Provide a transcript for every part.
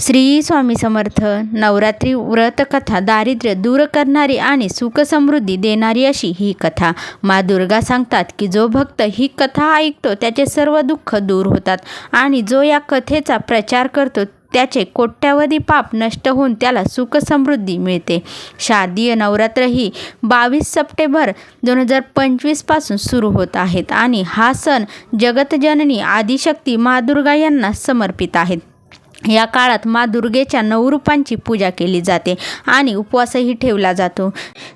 श्री स्वामी समर्थ नवरात्री व्रतकथा दारिद्र्य दूर करणारी आणि सुखसमृद्धी देणारी अशी ही कथा. मा दुर्गा सांगतात की जो भक्त ही कथा ऐकतो त्याचे सर्व दुःख दूर होतात आणि जो या कथेचा प्रचार करतो त्याचे कोट्यावधी पाप नष्ट होऊन त्याला सुखसमृद्धी मिळते. शारदीय नवरात्र ही बावीस सप्टेंबर दोन हजार पंचवीसपासून सुरू होत आहेत आणि हा सण जगतजननी आदिशक्ती मा दुर्गा यांना समर्पित आहेत. या काळात मा दुर्गेच्या नऊ रूपांची पूजा केली जाते आणि उपवासही ठेवला जातो.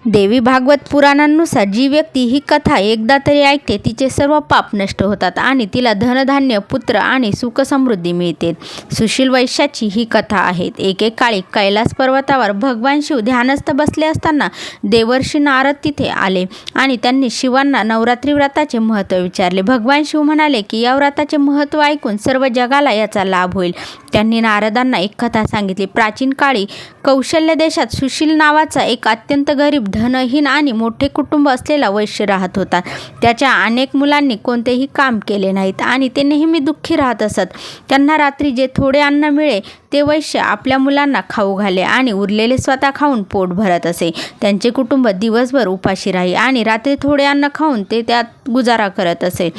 देवी भागवत पुराणांनुसार जी व्यक्ती ही कथा एकदा तरी ऐकते तिचे सर्व पाप नष्ट होतात आणि तिला धनधान्य पुत्र आणि सुखसमृद्धी मिळते. सुशील वैश्याची ही कथा आहे. एकेकाळी कैलास पर्वतावर भगवान शिव ध्यानस्थ बसले असताना देवर्षी नारद तिथे आले आणि त्यांनी शिवांना नवरात्री व्रताचे महत्त्व विचारले. भगवान शिव म्हणाले की या व्रताचे महत्त्व ऐकून सर्व जगाला याचा लाभ होईल. त्यांनी नारदांना एक कथा सांगितली. प्राचीन काळी कौशल्य देशात सुशील नावाचा एक अत्यंत गरीब धनहीन आणि मोठे कुटुंब असलेला वैश्य राहत होता. त्याच्या अनेक मुलांनी कोणतेही काम केले नाहीत आणि ते नेहमी दुःखी राहत असत. त्यांना रात्री जे थोडे अन्न मिळे ते वैश्य आपल्या मुलांना खाऊ घाले आणि उरलेले स्वतः खाऊन पोट भरत असे. त्यांचे कुटुंब दिवसभर उपाशी राही आणि रात्री थोडे अन्न खाऊन ते त्यात गुजारा करत असे.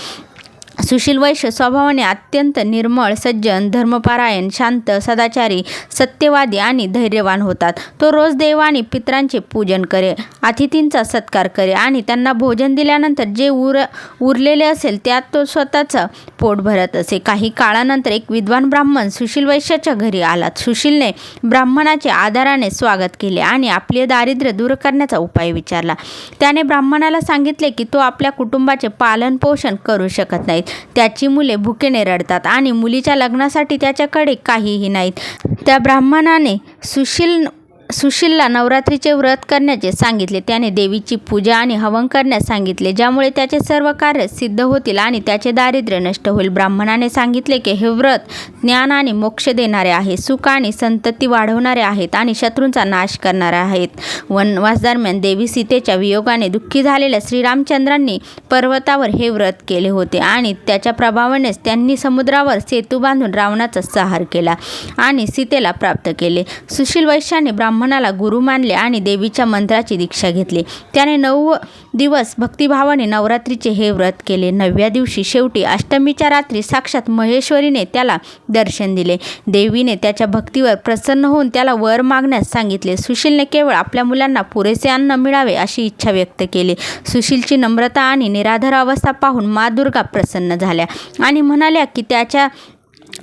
सुशील वैश्य स्वभावाने अत्यंत निर्मळ सज्जन धर्मपारायण शांत सदाचारी सत्यवादी आणि धैर्यवान होतात. तो रोज देव आणि पित्रांचे पूजन करे अतिथींचा सत्कार करे आणि त्यांना भोजन दिल्यानंतर जे उर उरलेले असेल त्यात तो स्वतःचं पोट भरत असे. काही काळानंतर एक विद्वान ब्राह्मण सुशील वैश्याच्या घरी आला. सुशीलने ब्राह्मणाचे आदराने स्वागत केले आणि आपले दारिद्र्य दूर करण्याचा उपाय विचारला. त्याने ब्राह्मणाला सांगितले की तो आपल्या कुटुंबाचे पालनपोषण करू शकत नाही. नाहीत त्याची मुले भुकेने रडतात आणि मुलीच्या लग्नासाठी त्याच्याकडे काहीही नाहीत. त्या ब्राह्मणाने सुशील सुशीलला नवरात्रीचे व्रत करण्याचे सांगितले. त्याने देवीची पूजा आणि हवन करण्यास सांगितले ज्यामुळे त्याचे सर्व कार्य सिद्ध होतील आणि त्याचे दारिद्र्य नष्ट होईल. ब्राह्मणाने सांगितले की हे व्रत ज्ञान आणि मोक्ष देणारे आहे सुख आणि संतती वाढवणारे आहेत आणि शत्रूंचा नाश करणारे आहेत. वनवास दरम्यान देवी सीतेच्या वियोगाने दुःखी झालेल्या श्रीरामचंद्रांनी पर्वतावर हे व्रत केले होते आणि त्याच्या प्रभावानेच त्यांनी समुद्रावर सेतू बांधून रावणाचा संहार केला आणि सीतेला प्राप्त केले. सुशील वैश्याने ब्राह्मण ब्राह्मणाला गुरु मानले आणि देवीच्या मंत्राची दीक्षा घेतली. त्याने नऊ दिवस भक्तिभावाने नवरात्रीचे हे व्रत केले. नवव्या दिवशी शेवटी अष्टमीच्या रात्री साक्षात महेश्वरीने त्याला दर्शन दिले. देवीने त्याच्या भक्तीवर प्रसन्न होऊन त्याला वर मागण्यास सांगितले. सुशीलने केवळ आपल्या मुलांना पुरेसे अन्न मिळावे अशी इच्छा व्यक्त केली. सुशीलची नम्रता आणि निराधार अवस्था पाहून मा दुर्गा प्रसन्न झाल्या आणि म्हणाल्या की त्याच्या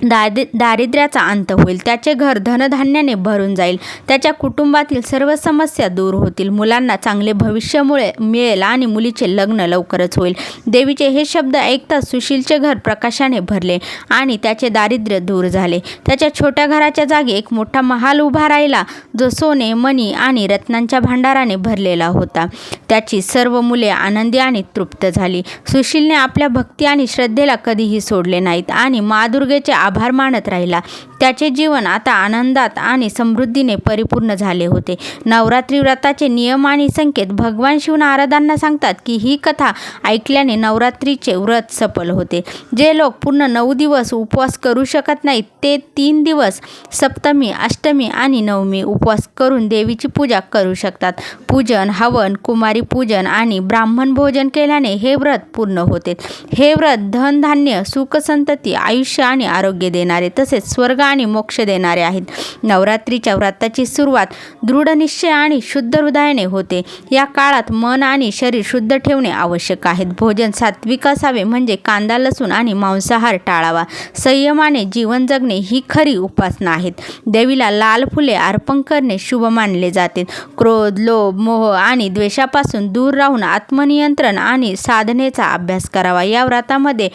दारि दारिद्र्याचा अंत होईल. त्याचे घर धनधान्याने भरून जाईल. त्याच्या कुटुंबातील सर्व समस्या दूर होतील. मुलांना चांगले भविष्यमुळे मिळेल आणि मुलीचे लग्न लवकरच होईल. देवीचे हे शब्द ऐकताच सुशीलचे घर प्रकाशाने भरले आणि त्याचे दारिद्र्य दूर झाले. त्याच्या छोट्या घराच्या जागी एक मोठा महाल उभा राहिला जो सोने मणी आणि रत्नांच्या भांडाराने भरलेला होता. त्याची सर्व मुले आनंदी आणि तृप्त झाली. सुशीलने आपल्या भक्ती आणि श्रद्धेला कधीही सोडले नाहीत आणि मादुर्गेचे आभार मानत राहिला. त्याचे जीवन आता आनंदात आणि समृद्धीने परिपूर्ण झाले होते. नवरात्री व्रताचे नियम आणि संकेत भगवान शिव नारदांना सांगतात की ही कथा ऐकल्याने नवरात्रीचे व्रत सफल होते. जे लोक पूर्ण नऊ दिवस उपवास करू शकत नाहीत ते तीन दिवस सप्तमी अष्टमी आणि नवमी उपवास करून देवीची पूजा करू शकतात. पूजन हवन कुमारी पूजन आणि ब्राह्मण भोजन केल्याने हे व्रत पूर्ण होते. हे व्रत धनधान्य सुखसंतती आयुष्य आणि आरोग्य देणारे तसेच स्वर्ग आणि मोक्ष देणारे आहेत. नवरात्रीच्या व्रताची सुरुवात दृढ निश्चय आणि शुद्ध हृदयाने होते. या काळात मन आणि शरीर शुद्ध ठेवणे आवश्यक आहे. भोजन सात्विक असावे म्हणजे कांदा लसूण आणि मांसाहार टाळावा. संयमाने जीवन जगणे ही खरी उपासना आहेत. देवीला लाल फुले अर्पण करणे शुभ मानले जाते. क्रोध लोभ मोह आणि द्वेषापासून दूर राहून आत्मनियंत्रण आणि साधनेचा अभ्यास करावा. या व्रतामध्ये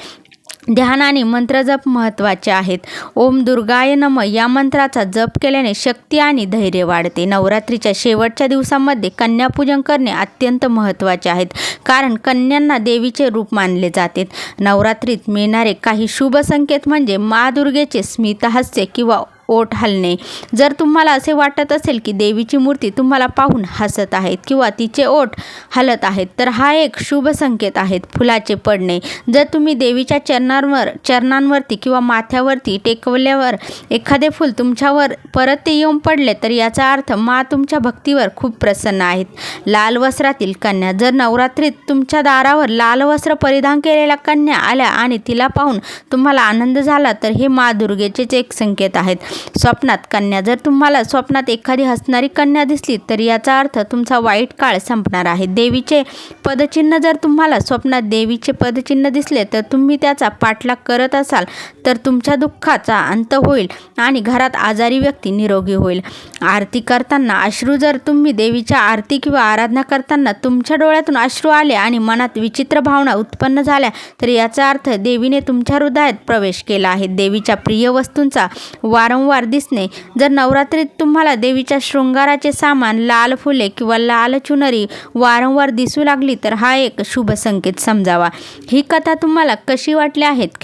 ध्यान आणि मंत्रजप महत्त्वाचे आहेत. ओम दुर्गाय नम. या मंत्राचा जप केल्याने शक्ती आणि धैर्य वाढते. नवरात्रीच्या शेवटच्या दिवसांमध्ये कन्यापूजन करणे अत्यंत महत्त्वाचे आहेत. कारण कन्यांना देवीचे रूप मानले जाते. नवरात्रीत मिळणारे काही शुभ संकेत म्हणजे मा दुर्गेचे स्मितहास्य किंवा ओठ हलणे. जर तुम्हाला असे वाटत असेल की देवीची मूर्ती तुम्हाला पाहून हसत आहेत किंवा तिचे ओठ हलत आहेत तर हा एक शुभ संकेत आहेत फुलाचे पडणे. जर तुम्ही देवीच्या चरणांवर चरणांवरती किंवा माथ्यावरती टेकवल्यावर एखादे फूल तुमच्यावर परत ते येऊन पडले तर याचा अर्थ मा तुमच्या भक्तीवर खूप प्रसन्न आहेत. लाल वस्त्रातील कन्या. जर नवरात्रीत तुमच्या दारावर लाल वस्त्र परिधान केलेल्या कन्या आल्या आणि तिला पाहून तुम्हाला आनंद झाला तर हे मा दुर्गेचेच एक संकेत आहेत. स्वप्नात कन्या. जर तुम्हाला स्वप्नात एखादी हसणारी कन्या दिसली तर याचा अर्थ तुमचा वाईट काळ संपणार आहे. देवीचे पदचिन्ह जर तुम्हाला स्वप्नात देवीचे पदचिन्ह दिसले तर तुम्ही त्याचा पाठलाग करत असाल तर तुमच्या दुःखाचा अंत होईल आणि घरात आजारी व्यक्ती निरोगी होईल. आरती करताना अश्रू जर तुम्ही देवीच्या आरती किंवा आराधना करताना तुमच्या डोळ्यातून अश्रू आले आणि मनात विचित्र भावना उत्पन्न झाल्या तर याचा अर्थ देवीने तुमच्या हृदयात प्रवेश केला आहे. देवीच्या प्रिय वस्तूंचा वारंवार दिसणे. जर नवरात्रीत तुम्हाला देवीच्या शृंगाराचे सामान लाल फुले किंवा लाल चुनरी वारंवार दिसू लागली तर हा एक शुभ संकेत समजावा. ही कथा तुम्हाला कशी वाटली आहेत?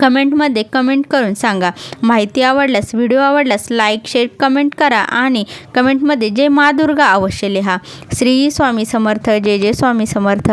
कमेंटमध्ये कमेंट करून सांगा. माहिती आवडल्यास व्हिडिओ आवडल्यास लाईक शेअर कमेंट करा आणि कमेंटमध्ये जय मा दुर्गा अवश्य लिहा. श्री स्वामी समर्थ जय जय स्वामी समर्थ.